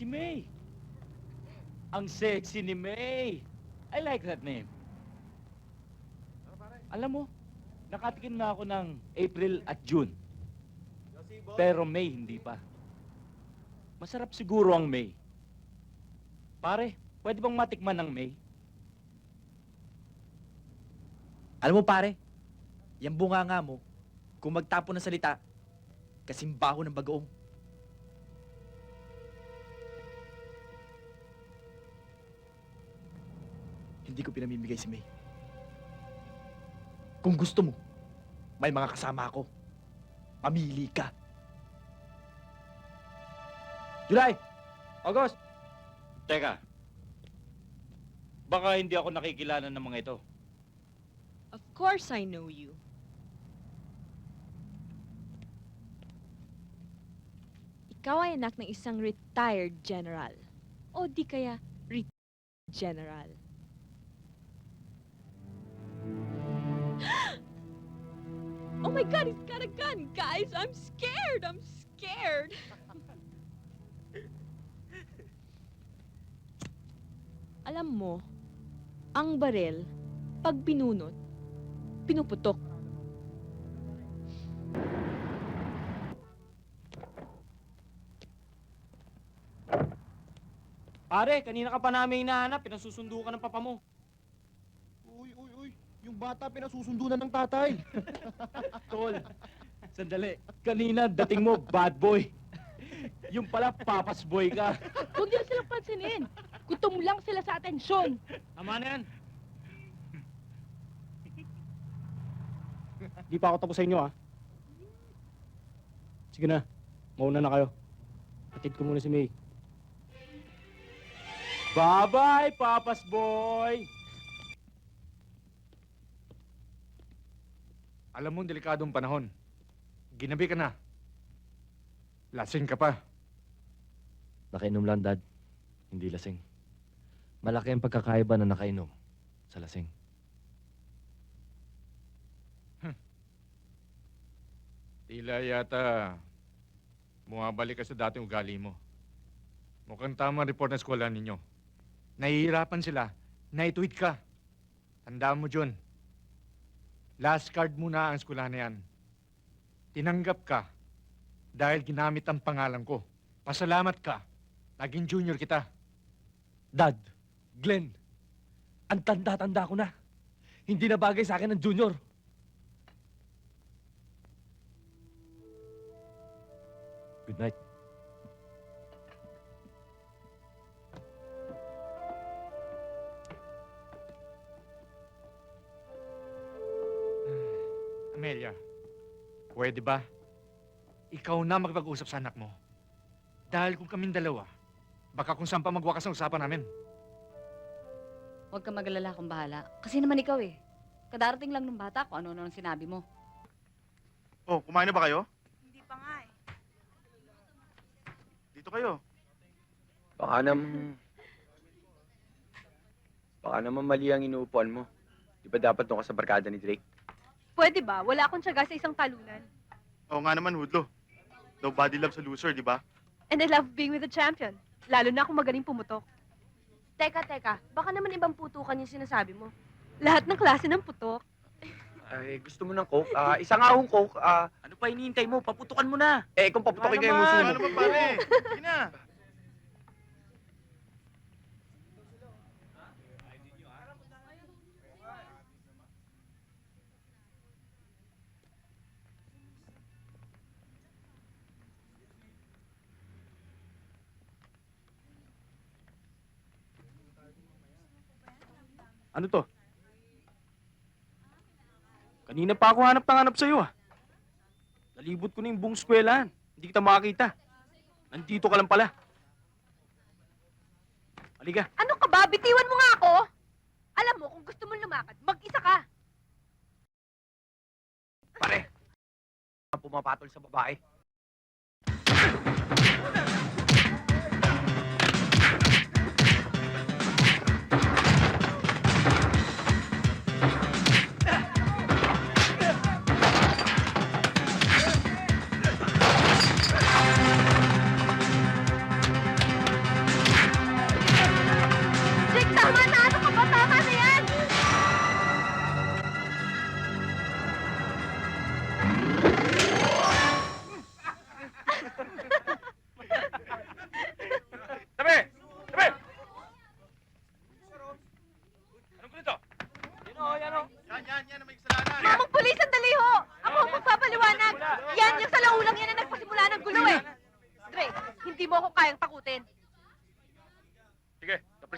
Si May. Ang sexy ni May. I like that name. Alam mo, nakatikim na ako ng April at June. Pero May hindi pa. Masarap siguro ang May. Pare, pwede bang matikman ng May? Alam mo pare, yung bunganga mo, kung magtapo ng salita, kasing baho ng bagoong. Hindi ko pinamimigay si May. Kung gusto mo, may mga kasama ako. Pamili ka. July! August! Teka. Baka hindi ako nakikilala ng mga ito. Of course I know you. Ikaw ay anak ng isang retired general. O di kaya retired general. oh my God, he's got a gun, guys! I'm scared! I'm scared! Alam mo, ang barel, pag binunot, pinuputok. Pare, kanina ka pa namin hinahanap, pinasusundo ka ng papa mo. Yung bata pinasusundo na ng tatay. Tol, sandali. Kanina dating mo, bad boy. Yung pala, papas boy ka. Huwag niyo silang pansinin. Gutom lang sila sa atensyon. Tama na yan. Di pa ako tapos sa inyo, ah. Sige na, mauna na kayo. Atid ko muna si May. Bye-bye, papas boy. Alam mo, delikadong panahon. Ginabi ka na. Lasing ka pa. Nakainom lang, Dad. Hindi lasing. Malaki ang pagkakaiba na nakainom sa lasing. Tila yata bumabalik ka sa dating ugali mo. Mukhang tama ang report ng eskwela ninyo. Nahihirapan sila. Naituwid ka. Tandaan mo, John. Last card muna ang eskwela na yan. Tinanggap ka dahil ginamit ang pangalan ko. Pasalamat ka. Naging junior kita. Dad, Glenn, ang tanda-tanda ko na. Hindi na bagay sa akin ng junior. Good night. Amelia, pwede ba? Ikaw na magpag-usap sa anak mo. Dahil kung kaming dalawa, baka kung saan pa magwakas ang usapan namin. Huwag ka magalala kung bahala. Kasi naman ikaw eh. Kadarating lang ng bata kung ano-ano ang sinabi mo. Oh, kumain na ba kayo? Hindi pa nga eh. Dito kayo. Baka naman... Baka naman mali ang inuupuan mo. Di ba dapat doon ka sa barkada ni Drake? Pwede ba? Wala akong tiyaga sa isang talunan. Oo nga naman, Hudlo. No body love sa loser, di ba? And I love being with a champion. Lalo na kung magaling pumutok. Teka, teka. Baka naman ibang putukan yung sinasabi mo. Lahat ng klase ng putok. Ay, gusto mo ng coke? Ah, isa nga akong coke. Ah, Ano pa hinihintay mo? Paputukan mo na. eh, kung paputokin kayo mo Ano sumo. naman, pare? Sige na. Ano to? Kanina pa ako hanap ng hanap sa'yo, ah. Nalibot ko na yung buong eskwelahan. Hindi kita makakita. Nandito ka lang pala. Halika. Ano ka ba? Bitiwan mo nga ako! Alam mo, kung gusto mo lumakad, mag-isa ka. Pare! Pumapatol sa babae.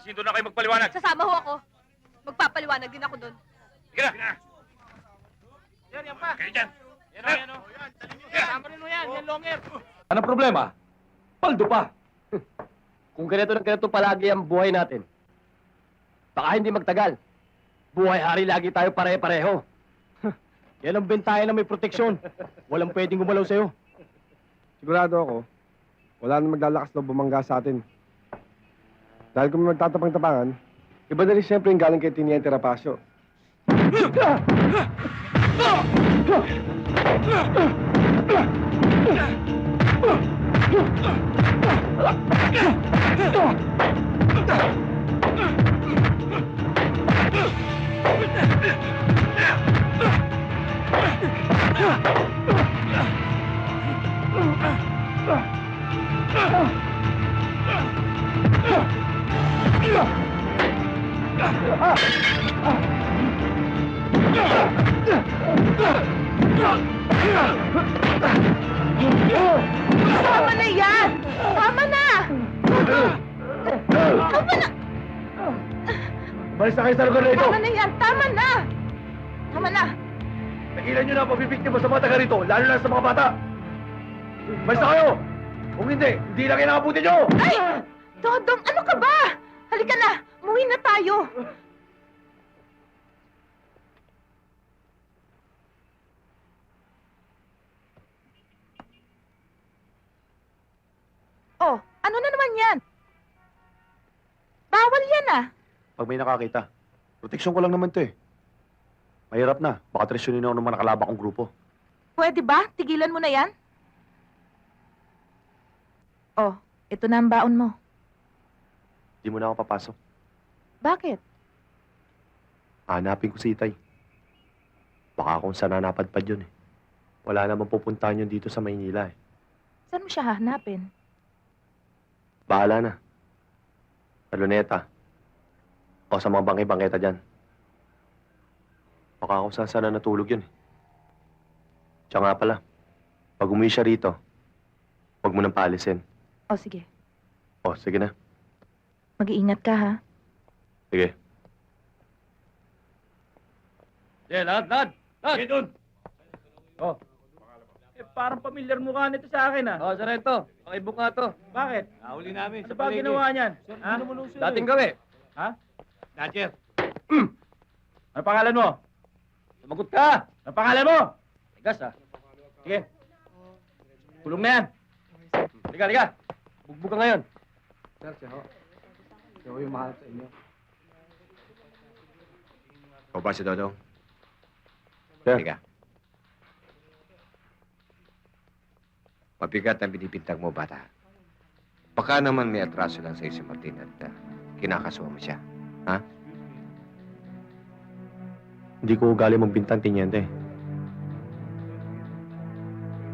Presinto na kayo magpaliwanag. Sasama ho ako. Magpapaliwanag din ako doon. Sige na. Yan, yan pa. Kayo dyan. Yan, yan, o. Tama rin mo yan, yan longer. Anong problema? Paldo pa. Kung ganito na ganito palagi ang buhay natin, baka hindi magtagal. Buhay hari lagi tayo pare-pareho. Yan ang bentayan na may proteksyon. Walang pwedeng gumalaw sa'yo. Sigurado ako, wala nang maglalakas loob bumangga sa atin. Dahil kung magtatapang-tapangan, iba na rin siyempre yung galing kay Tiniente Rapacio. Tama Tama na! Balis na kayo sa lugar na ito. Tama na yan! Tama na! Tama na! Nagilan nyo na ang pabibiktima sa mga taga rito, lalo na sa mga bata. Balis na kayo! Kung hindi, hindi na kayo nakabuti nyo! Ay! Dodong, ano ka ba? Halika na! Umuwi na tayo! Oh, ano na naman yan? Bawal yan ah! Pag may nakakita, proteksyon ko lang naman to eh. Mahirap na. Baka tresyonin ako ng mga nakalabang kong grupo. Pwede ba? Tigilan mo na yan? Oh, ito na ang baon mo. Di mo na ako papasok. Bakit? Hanapin ko si Itay. Baka kung saan napadpad yun eh. Wala namang pupuntahan yun dito sa Maynila eh. Saan mo siya hahanapin? Bahala na. Sa Luneta. O sa mga bangke-bangketa dyan. Baka kung saan sana natulog yun eh. Tsaka nga pala, pag umuwi siya rito, huwag mo nang paalisin. Oh, sige. O, sige na. Mag-iingat ka, ha? Sige. Yeah, lad, lad. Lad. Sige dun. Oh. Eh, parang pamilyar mukha nito sa akin, ah. Oh, Sarento. Pakibook nga to. Bakit? Nahuli namin. Sa ba ginawa niyan? Ha? Dating gawi. Ha? Nadjer. ano pangalan mo? Sumagot ka! Ano pangalan mo? Tigas, ah. Sige. Kulong na yan. Liga, liga. Bugbog ka ngayon. Sir, siya ho. Siya ho yung mahal sa inyo. O ba si Dodong? Sir. Teka. Mabigat ang binibintang mo, bata. Baka naman may atraso lang sa'yo si Martin at uh, kinakasuha mo siya. Hindi ko ugali magbintang tinyente.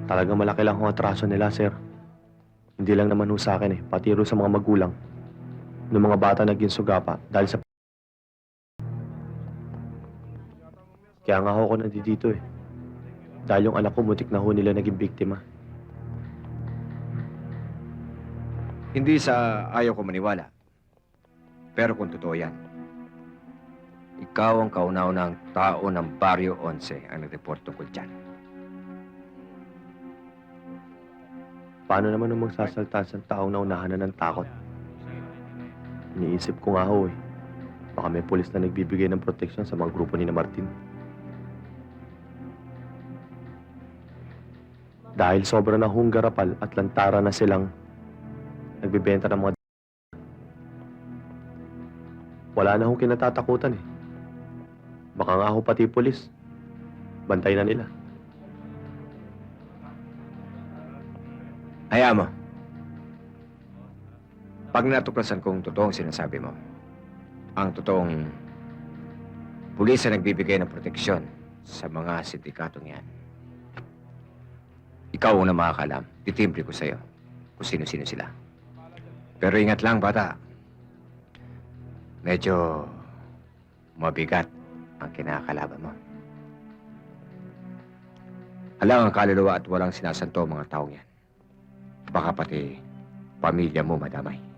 Talagang malaki lang ang atraso nila, sir. Hindi lang naman ho sa akin eh, pati rin sa mga magulang. Noong mga bata naging sugapa dahil sa... Kaya nga ako nandito eh. Dahil yung anak ko mutik na ho nila naging biktima. Hindi sa ayaw ko maniwala. Pero kung totoo yan, ikaw ang kauna-unang tao ng Barrio 11 ang nag-report tungkol dyan. Paano naman nung magsasalta sa taong naunahan na ng takot? Iniisip ko nga ho eh. Baka may pulis na nagbibigay ng proteksyon sa mga grupo ni na Martin. Dahil sobra na hong garapal at lantara na silang nagbibenta ng mga Wala na hong kinatatakutan eh. Baka nga ho pati pulis. Bantay na nila. Hayaan mo. Pag natuklasan kong totoong sinasabi mo, ang totoong pulis na nagbibigay ng proteksyon sa mga sindikatong yan, ikaw ang una makakalam. Titimbre ko sa'yo kung sino-sino sila. Pero ingat lang, bata. Medyo mabigat ang kinakalaban mo. Alam ang kaluluwa at walang sinasanto mga taong yan. Baka pati pamilya mo madamay.